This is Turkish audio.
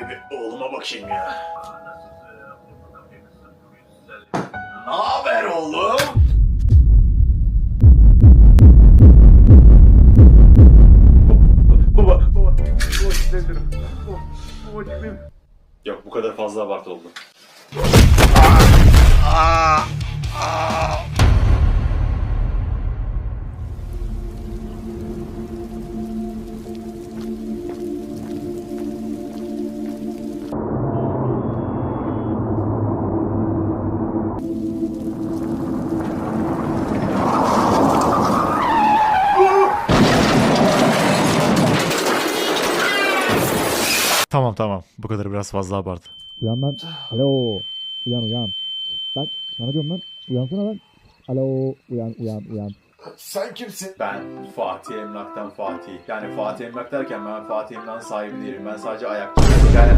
de bir oğluma bakayım ya. Ne haber oğlum? Baba, baba, baba. Baba, baba. Yok bu kadar fazla abartı oldu. Tamam tamam. Bu kadar biraz fazla abartı. Uyan lan. Alo. Uyan uyan. Lan sana diyorum lan. Uyansana lan. Alo. Uyan uyan uyan. Sen kimsin? Ben Fatih Emlak'tan Fatih. Yani Fatih Emlak derken ben Fatih Emlak'ın sahibi değilim. Ben sadece ayakçıyım. Yani